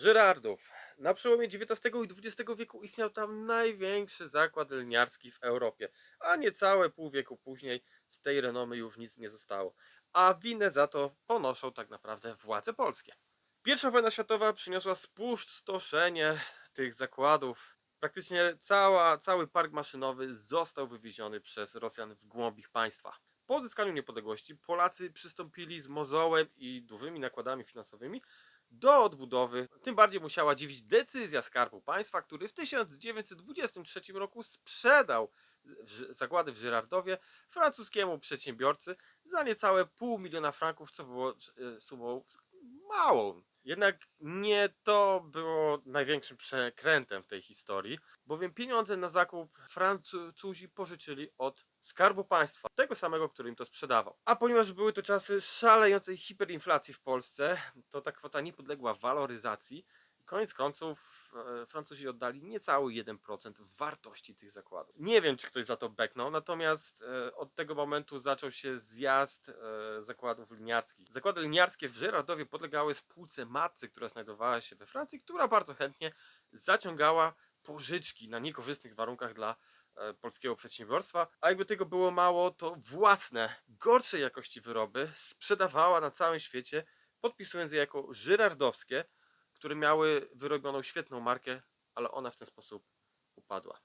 Żyrardów. Na przełomie XIX i XX wieku istniał tam największy zakład lniarski w Europie, a niecałe pół wieku później z tej renomy już nic nie zostało. A winę za to ponoszą tak naprawdę władze polskie. Pierwsza wojna światowa przyniosła spustoszenie tych zakładów. Praktycznie cała, cały park maszynowy został wywieziony przez Rosjan w głąb ich państwa. Po odzyskaniu niepodległości Polacy przystąpili z mozołem i dużymi nakładami finansowymi do odbudowy. Tym bardziej musiała dziwić decyzja Skarbu Państwa, który w 1923 roku sprzedał zakłady w Żyrardowie francuskiemu przedsiębiorcy za niecałe pół miliona franków, co było e, sumą małą. Jednak nie to było największym przekrętem w tej historii, bowiem pieniądze na zakup Francuzi pożyczyli od Skarbu Państwa, tego samego, który im to sprzedawał. A ponieważ były to czasy szalejącej hiperinflacji w Polsce, to ta kwota nie podległa waloryzacji. Koniec końców e, Francuzi oddali niecały 1% wartości tych zakładów. Nie wiem, czy ktoś za to beknął, natomiast e, od tego momentu zaczął się zjazd e, zakładów liniarskich. Zakłady liniarskie w Żyrardowie podlegały spółce matce, która znajdowała się we Francji, która bardzo chętnie zaciągała pożyczki na niekorzystnych warunkach dla polskiego przedsiębiorstwa, a jakby tego było mało, to własne, gorszej jakości wyroby sprzedawała na całym świecie, podpisując je jako żyrardowskie, które miały wyrobioną świetną markę, ale ona w ten sposób upadła.